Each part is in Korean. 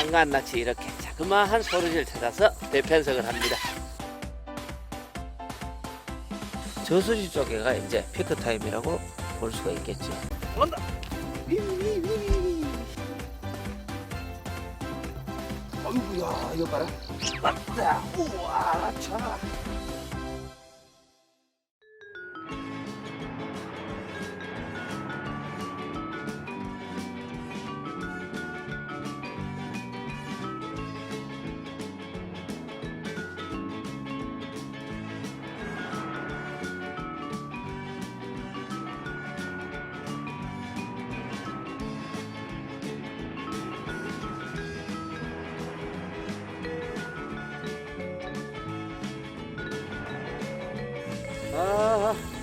한가한 낚시 이렇게 자그마한 소리를 찾아서 대편성을 합니다. 저수지 쪽에가 이제 피크 타임이라고 볼 수가 있겠죠. 온다. 아이고야 이거 봐라 맞다. 우와, 차.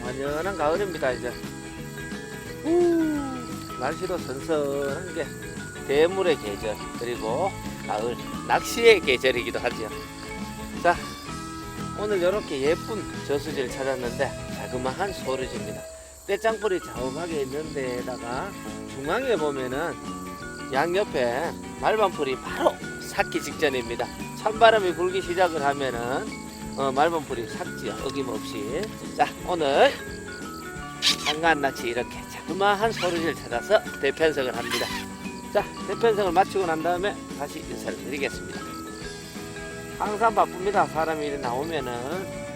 완연한 가을입니다 이제. 우, 날씨도 선선한 게 대물의 계절 그리고 가을 낚시의 계절이기도 하죠. 자, 오늘 이렇게 예쁜 저수지를 찾았는데 자그마한 소르지입니다. 떼짱불이 자욱하게 있는 데다가 중앙에 보면은 양옆에 말반풀이 바로 삭기 직전입니다. 찬바람이 불기 시작을 하면은 어, 말반풀이 삭지요 어김없이. 자 오늘 한가한 낚시 이렇게 자그마한 소리를 찾아서 대편성을 합니다. 자 대편성을 마치고 난 다음에 다시 인사를 드리겠습니다. 항상 바쁩니다. 사람이 이리 나오면은.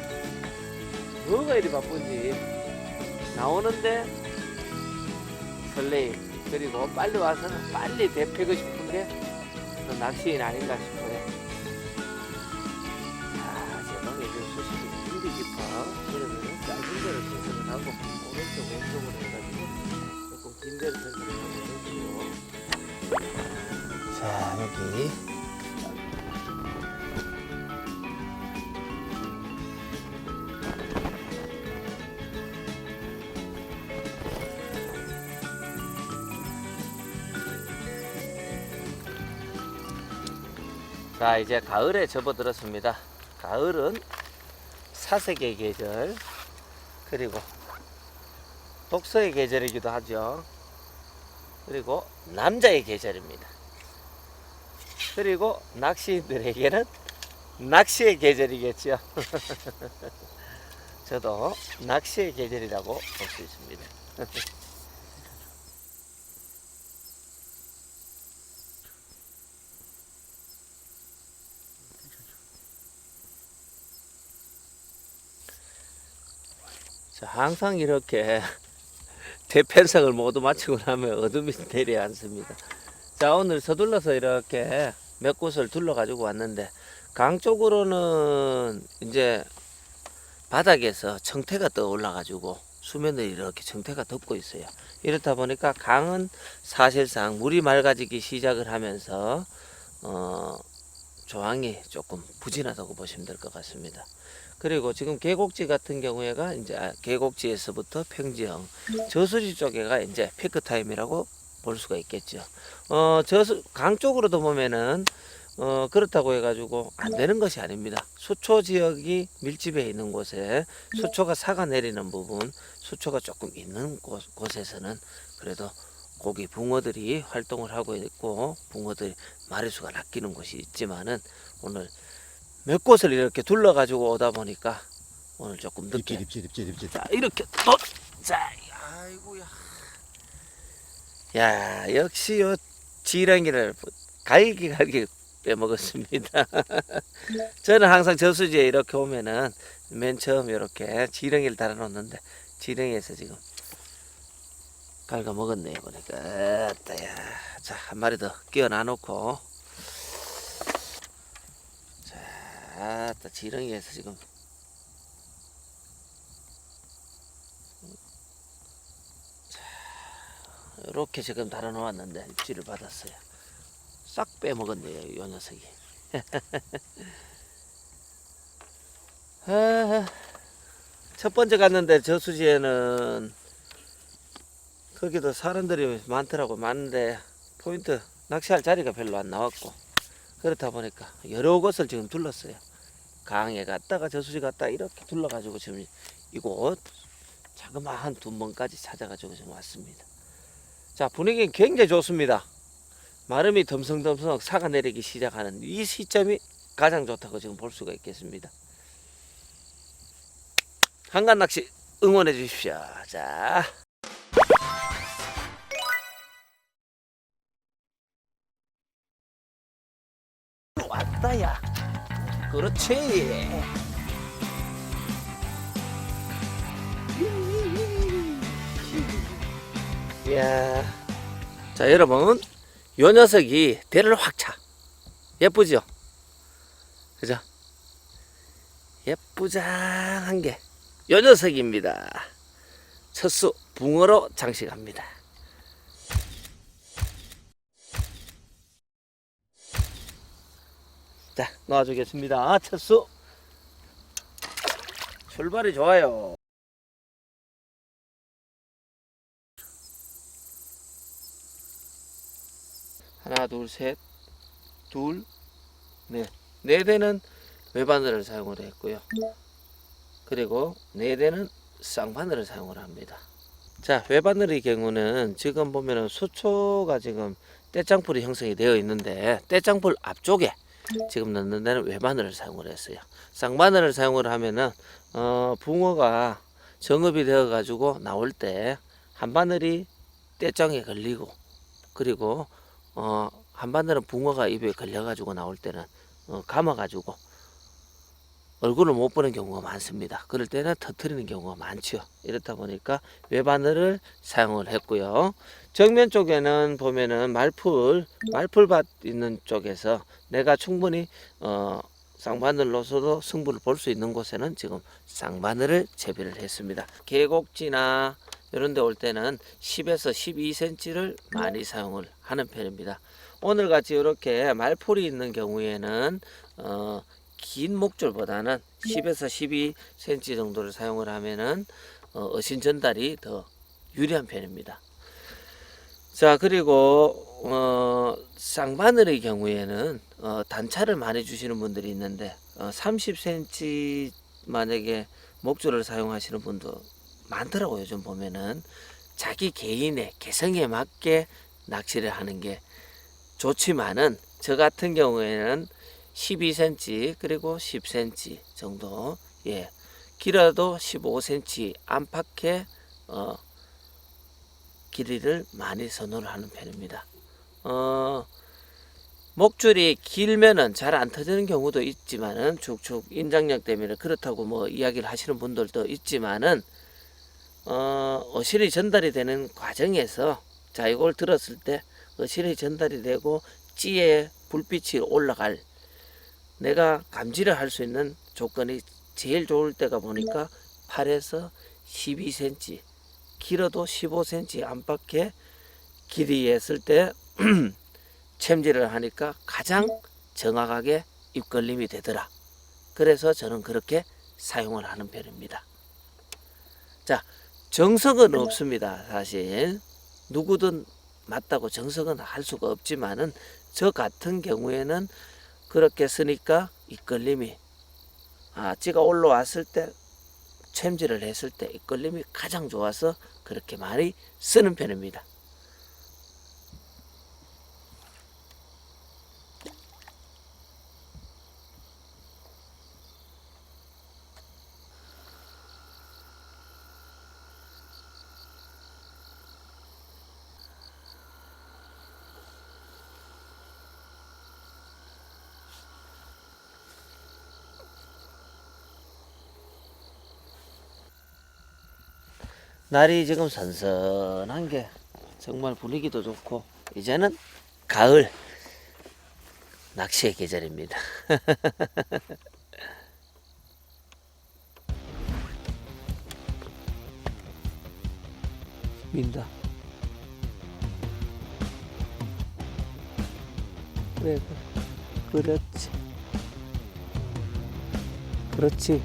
뭐가 이리 바쁜지. 나오는데 설레임. 그리고 빨리 와서는 빨리 대패고 싶은데 그 낚시인 아닌가 싶어요 자, 여기. 자, 이제 가을에 접어들었습니다. 가을은 사색의 계절, 그리고 독서의 계절이기도 하죠. 그리고 남자의 계절입니다. 그리고 낚시인들에게는 낚시의 계절이겠죠. 저도 낚시의 계절이라고 볼 수 있습니다. 자, 항상 이렇게 대편성을 모두 마치고 나면 어둠이 내려앉습니다. 자, 오늘 서둘러서 이렇게 몇 곳을 둘러 가지고 왔는데, 강 쪽으로는 이제 바닥에서 청태가 떠 올라가지고 수면을 이렇게 청태가 덮고 있어요. 이렇다 보니까 강은 사실상 물이 맑아지기 시작을 하면서, 어, 조항이 조금 부진하다고 보시면 될 것 같습니다. 그리고 지금 계곡지 같은 경우에가 이제 아, 계곡지에서부터 평지형 저수지 쪽에가 이제 피크 타임이라고 볼 수가 있겠죠. 어 저수 강 쪽으로도 보면은 어 그렇다고 해가지고 안 되는 것이 아닙니다. 수초 지역이 밀집해 있는 곳에 수초가 사가 내리는 부분, 수초가 조금 있는 곳, 곳에서는 그래도 고기 붕어들이 활동을 하고 있고 붕어들이 마리수가 낚이는 곳이 있지만은 오늘 몇 곳을 이렇게 둘러가지고 오다 보니까 오늘 조금 늦게 입질 입질 입질 입질 자 이렇게 또, 자 아이고야 야 역시 요 지렁이를 갈기 갈기 빼먹었습니다. 저는 항상 저수지에 이렇게 오면은 맨 처음 이렇게 지렁이를 달아놓는데 지렁이에서 지금 갈가 먹었네요 보니까. 자한 마리 더 끼워 놔 놓고. 아따 지렁이에서 지금 이렇게 지금 달아놓았는데 입질을 받았어요. 싹 빼먹었네요, 요 녀석이. 아, 첫 번째 갔는데 저수지에는 거기도 사람들이 많더라고 많은데 포인트 낚시할 자리가 별로 안 나왔고 그렇다 보니까 여러 곳을 지금 둘렀어요. 강에 갔다가 저수지 갔다 이렇게 둘러가지고 지금 이곳 자그마한 두 번까지 찾아가지고 지금 왔습니다. 자 분위기는 굉장히 좋습니다. 마름이 덤성덤성 사가 내리기 시작하는 이 시점이 가장 좋다고 지금 볼 수가 있겠습니다. 한간 낚시 응원해 주십시오. 자. 왔다야. 그렇지. 이야. 자, 여러분. 요 녀석이 대를 확 차. 예쁘죠? 그죠? 예쁘장한 게 요 녀석입니다. 첫수 붕어로 장식합니다. 자, 놔주겠습니다. 첫수. 출발이 좋아요. 하나, 둘, 셋, 둘, 넷. 네 대는 외바늘을 사용을 했고요. 그리고 네 대는 쌍바늘을 사용을 합니다. 자, 외바늘의 경우는 지금 보면은 수초가 지금 떼짱풀이 형성이 되어 있는데 떼짱풀 앞쪽에 지금 넣는 데는 외바늘을 사용을 했어요. 쌍바늘을 사용을 하면은 어, 붕어가 정업이 되어 가지고 나올 때 한 바늘이 떼짱에 걸리고 그리고 어, 한 바늘은 붕어가 입에 걸려 가지고 나올 때는 어, 감아 가지고 얼굴을 못 보는 경우가 많습니다. 그럴 때는 터트리는 경우가 많죠. 이렇다 보니까 외바늘을 사용을 했고요. 정면 쪽에는 보면은 말풀, 말풀밭 있는 쪽에서 내가 충분히 어, 쌍바늘로서도 승부를 볼 수 있는 곳에는 지금 쌍바늘을 재배를 했습니다. 계곡지나 이런 데 올 때는 10에서 12cm를 많이 사용을 하는 편입니다. 오늘 같이 이렇게 말풀이 있는 경우에는 어, 긴 목줄보다는 10에서 12cm 정도를 사용을 하면은 어, 어신 전달이 더 유리한 편입니다. 자 그리고 어, 쌍바늘의 경우에는 어, 단차를 많이 주시는 분들이 있는데 어, 30cm 만약에 목줄을 사용하시는 분도 많더라고요. 요즘 보면은 자기 개인의 개성에 맞게 낚시를 하는 게 좋지만은 저 같은 경우에는 12cm 그리고 10cm 정도 예 길어도 15cm 안팎의 어, 길이를 많이 선호를 하는 편입니다. 어, 목줄이 길면은 잘 안 터지는 경우도 있지만은 축축 인장력 때문에 그렇다고 뭐 이야기를 하시는 분들도 있지만은 어, 어실이 전달이 되는 과정에서 자 이걸 들었을 때 어실이 전달이 되고 찌에 불빛이 올라갈 내가 감지를 할 수 있는 조건이 제일 좋을 때가 보니까 8에서 12cm 길어도 15cm 안팎의 길이에 했을 때 챔질을 하니까 가장 정확하게 입걸림이 되더라. 그래서 저는 그렇게 사용을 하는 편입니다. 자, 정석은 없습니다. 사실 누구든 맞다고 정석은 할 수가 없지만은 저 같은 경우에는 그렇게 쓰니까 이끌림이 아 찌가 올라왔을 때 챔질을 했을 때 이끌림이 가장 좋아서 그렇게 많이 쓰는 편입니다. 날이 지금 선선한 게 정말 분위기도 좋고 이제는 가을 낚시의 계절입니다. 민다. 그래. 그렇지. 그렇지.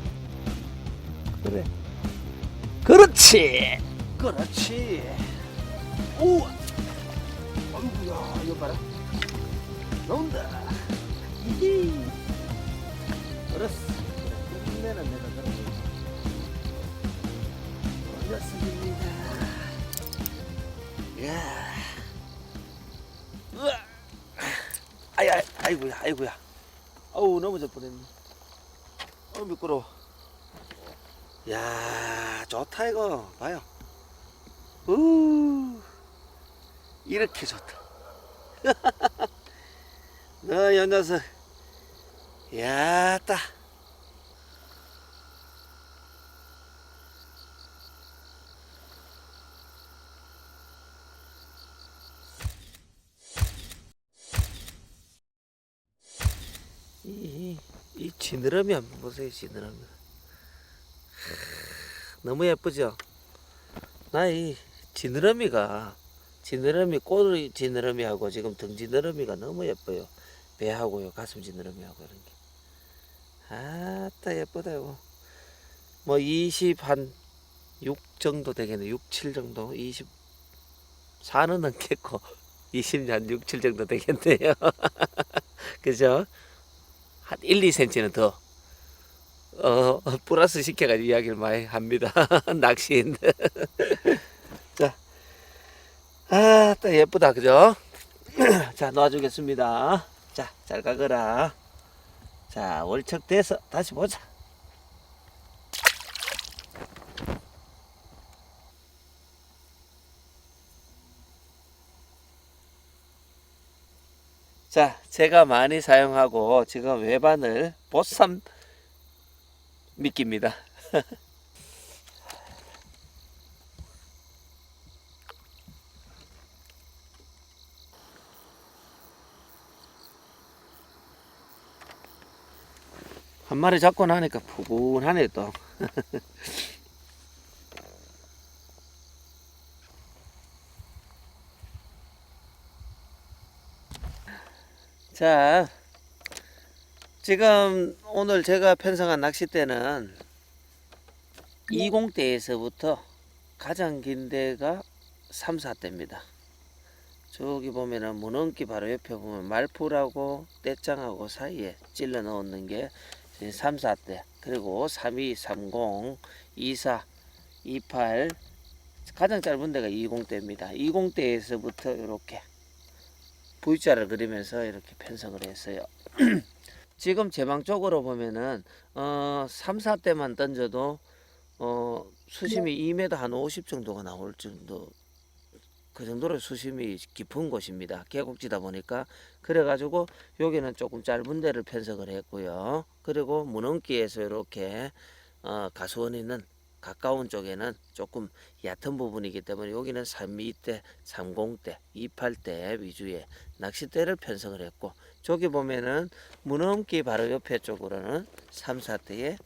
그래. 그렇지. 그렇지. 오! 아이고야, 이거 봐라. 나온다. 이히. 그렇어. 끝내는 내가 그런 거. 올렸습니다. 야. 우와. 아이고야, 아이고야. 어우, 넘어질 뻔했네. 어, 미끄러워. 야, 좋다, 이거. 봐요. 우, 이렇게 좋다. 너, 이 녀석. 야, 따. 이, 이 지느러미 한번 보세요, 지느러미. 너무 예쁘죠? 나 이 지느러미가, 지느러미, 꼬리 지느러미하고 지금 등 지느러미가 너무 예뻐요. 배하고요, 가슴 지느러미하고 이런 게. 아따, 예쁘다, 이거. 뭐, 20, 한, 6 정도 되겠네. 6, 7 정도. 20, 4는 넘겠고, 20년 6, 7 정도 되겠네요. 그죠? 한 1, 2cm는 더, 어, 플러스 시켜가지고 이야기를 많이 합니다. 낚시인데. 자, 아, 또 예쁘다, 그죠? 자, 놔주겠습니다. 자, 잘 가거라. 자, 월척 돼서 다시 보자. 자, 제가 많이 사용하고 지금 외반을 보쌈 미끼입니다. 한 마리 잡고 나니까 푸근하네 또. 자, 지금 오늘 제가 편성한 낚싯대는 20대에서부터 가장 긴 데가 3, 4대입니다. 저기 보면은 문원기 바로 옆에 보면 말풀하고 떼짱하고 사이에 찔러 넣는 게 3, 4대 그리고 32, 30, 24, 28 가장 짧은 데가 20대입니다. 20대에서부터 이렇게 V자를 그리면서 이렇게 편성을 했어요. 지금 제방 쪽으로 보면은 어 3, 4대만 던져도 어 수심이 2m 한 50 정도가 나올 정도 그 정도로 수심이 깊은 곳입니다. 계곡지다 보니까 그래가지고 여기는 조금 짧은 데를 편성을 했고요. 그리고 문원기에서 이렇게 어, 가수원 있는 가까운 쪽에는 조금 얕은 부분이기 때문에 여기는 32대, 30대, 28대 위주의 낚싯대를 편성을 했고 저기 보면은 문어음기 바로 옆에 쪽으로는 3, 4대의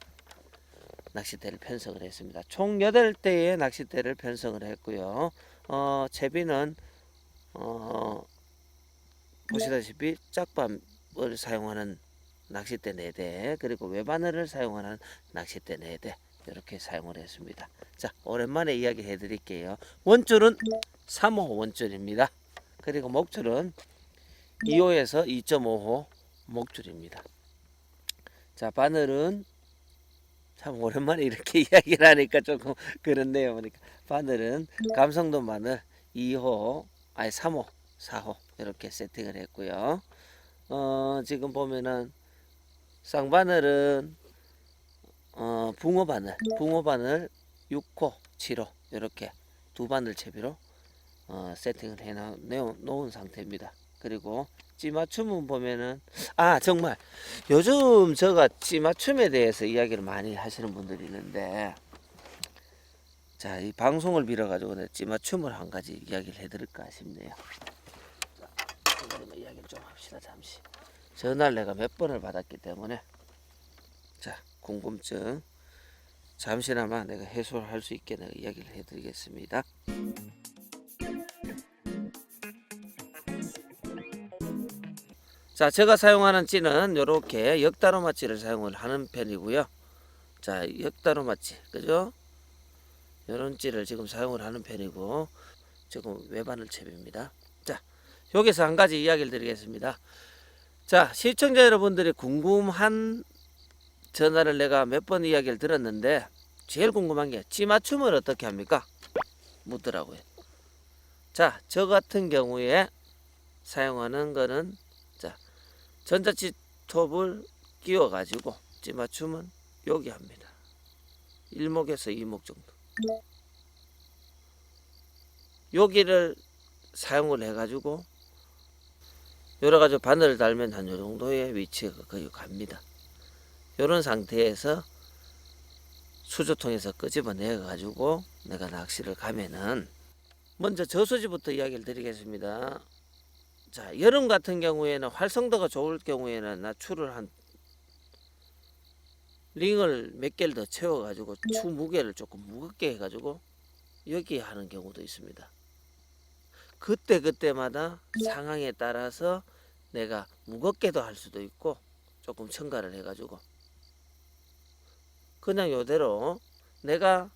낚싯대를 편성을 했습니다. 총 8대의 낚싯대를 편성을 했고요. 어, 채비는 어, 보시다시피 짝밤을 사용하는 낚싯대 4대 그리고 외바늘을 사용하는 낚싯대 4대 이렇게 사용을 했습니다. 자 오랜만에 이야기 해드릴게요. 원줄은 3호 원줄입니다. 그리고 목줄은 2호에서 2.5호 목줄입니다. 자 바늘은 참 오랜만에 이렇게 이야기를 하니까 조금 그렇네요. 보니까 바늘은 감성도 마늘 2호 아니 3호 4호 이렇게 세팅을 했고요. 어 지금 보면은 쌍바늘은 어 붕어 바늘 붕어 바늘 6호 7호 이렇게 두 바늘 채비로 어 세팅을 해 놓은 상태입니다. 그리고 찌맞춤은 보면은 아 정말 요즘 제가 찌맞춤에 대해서 이야기를 많이 하시는 분들이 있는데 자 이 방송을 빌어 가지고 내 찌맞춤을 한 가지 이야기를 해드릴까 싶네요. 자 이야기를 좀 합시다 잠시. 전화를 내가 몇 번을 받았기 때문에 자 궁금증 잠시나마 내가 해소를 할 수 있게 내가 이야기를 해드리겠습니다. 자, 제가 사용하는 찌는 이렇게 역다로마 찌를 사용을 하는 편이고요. 자, 역다로마 찌, 그죠? 이런 찌를 지금 사용을 하는 편이고, 지금 외바늘 채비입니다. 자, 여기서 한 가지 이야기를 드리겠습니다. 자, 시청자 여러분들이 궁금한 전화를 내가 몇 번 이야기를 들었는데, 제일 궁금한 게 찌 맞춤을 어떻게 합니까? 묻더라고요. 자, 저 같은 경우에 사용하는 거는 전자치 톱을 끼워 가지고 찌맞춤은 여기 합니다. 일목에서 이목 정도. 여기를 사용을 해 가지고 여러 가지 바늘을 달면 한 요 정도의 위치가 거의 갑니다. 이런 상태에서 수조통에서 끄집어내 가지고 내가 낚시를 가면은 먼저 저수지부터 이야기를 드리겠습니다. 자, 여름 같은 경우에는 활성도가 좋을 경우에는 나추를 한 링을 몇 개를 더 채워 가지고 추 무게를 조금 무겁게 해 가지고 여기에 하는 경우도 있습니다. 그때 그때마다 상황에 따라서 내가 무겁게도 할 수도 있고 조금 첨가를 해 가지고 그냥 요대로 내가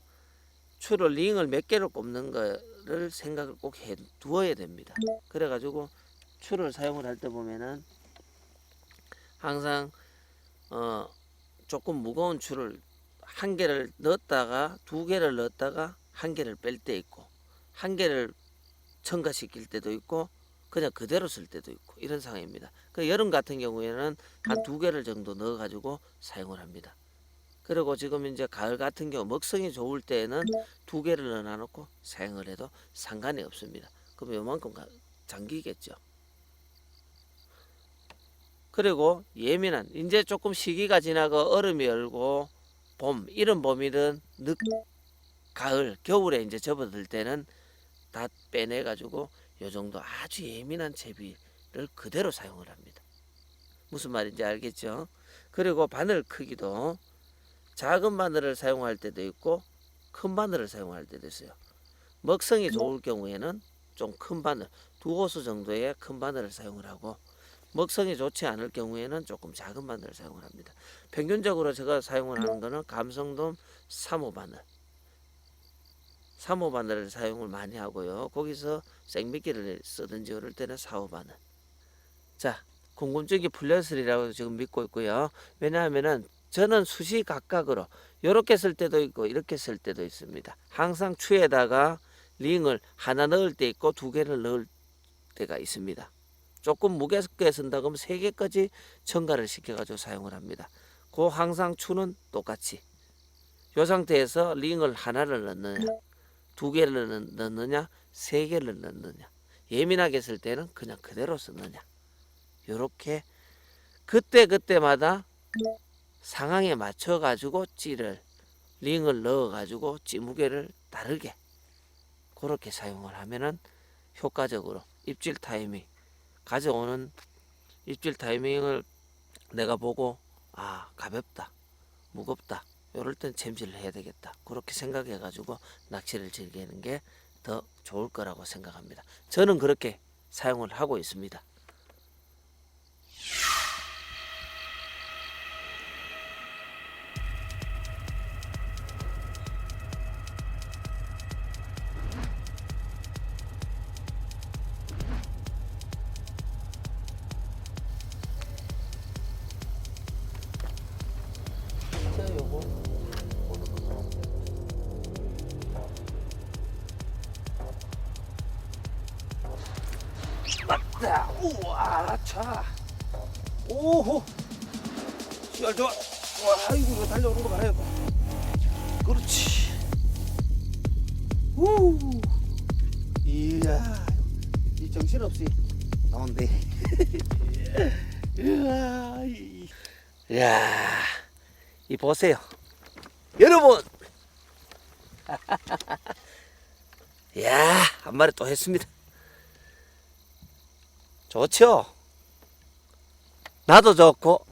추를 링을 몇 개를 꼽는 거를 생각을 꼭 해 두어야 됩니다. 그래 가지고 추를 사용을 할 때 보면은 항상 어 조금 무거운 추를 한 개를 넣었다가 두 개를 넣었다가 한 개를 뺄 때 있고 한 개를 첨가시킬 때도 있고 그냥 그대로 쓸 때도 있고 이런 상황입니다. 그 여름 같은 경우에는 한 두 개를 정도 넣어 가지고 사용을 합니다. 그리고 지금 이제 가을 같은 경우 먹성이 좋을 때에는 두 개를 넣어 놓고 사용을 해도 상관이 없습니다. 그럼 요만큼 가- 잠기겠죠. 그리고 예민한 이제 조금 시기가 지나고 얼음이 얼고 봄 이런 봄이든 늦 가을 겨울에 이제 접어들 때는 다 빼내 가지고 요 정도 아주 예민한 채비를 그대로 사용을 합니다. 무슨 말인지 알겠죠? 그리고 바늘 크기도 작은 바늘을 사용할 때도 있고 큰 바늘을 사용할 때도 있어요. 먹성이 좋을 경우에는 좀 큰 바늘 두 호수 정도의 큰 바늘을 사용을 하고 먹성이 좋지 않을 경우에는 조금 작은 바늘을 사용을 합니다. 평균적으로 제가 사용을 하는 거는 감성돔 3호 바늘 3호 바늘을 사용을 많이 하고요. 거기서 생미끼를 쓰든지 그럴 때는 4호 바늘. 자, 궁금증이 풀렸으리라고 지금 믿고 있고요. 왜냐하면은 저는 수시 각각으로 이렇게 쓸 때도 있고 이렇게 쓸 때도 있습니다. 항상 추에다가 링을 하나 넣을 때 있고 두 개를 넣을 때가 있습니다. 조금 무겁게 쓴다 그러면 세 개까지 첨가를 시켜가지고 사용을 합니다. 그 항상 추는 똑같이 이 상태에서 링을 하나를 넣느냐 두 개를 넣- 넣느냐 세 개를 넣느냐 예민하게 쓸 때는 그냥 그대로 쓰느냐 요렇게 그때 그때마다 상황에 맞춰 가지고 찌를 링을 넣어 가지고 찌 무게를 다르게 그렇게 사용을 하면은 효과적으로 입질 타이밍 가져오는 입질 타이밍을 내가 보고 아 가볍다 무겁다 이럴 땐 챔질을 해야 되겠다 그렇게 생각해 가지고 낚시를 즐기는 게 더 좋을 거라고 생각합니다. 저는 그렇게 사용을 하고 있습니다 봐요. 그렇지. 우. 이야, 이 정신없이 나온대. 이야, 이. 야, 이 보세요. 여러분. 야, 한 마리 또 했습니다. 좋죠? 나도 좋고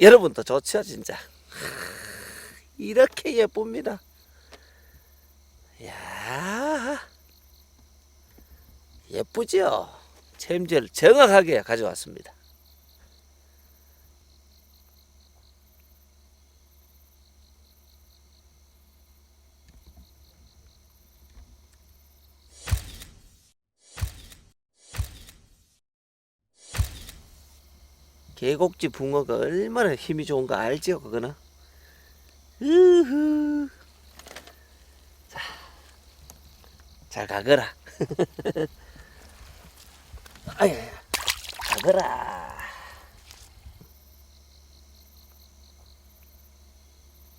여러분도 좋죠, 진짜. 이렇게 예쁩니다. 야, 예쁘죠? 챔질 정확하게 가져왔습니다. 계곡지 붕어가 얼마나 힘이 좋은 거 알지요, 그거는? 으흐. 자, 잘 가거라. 아야, 가거라.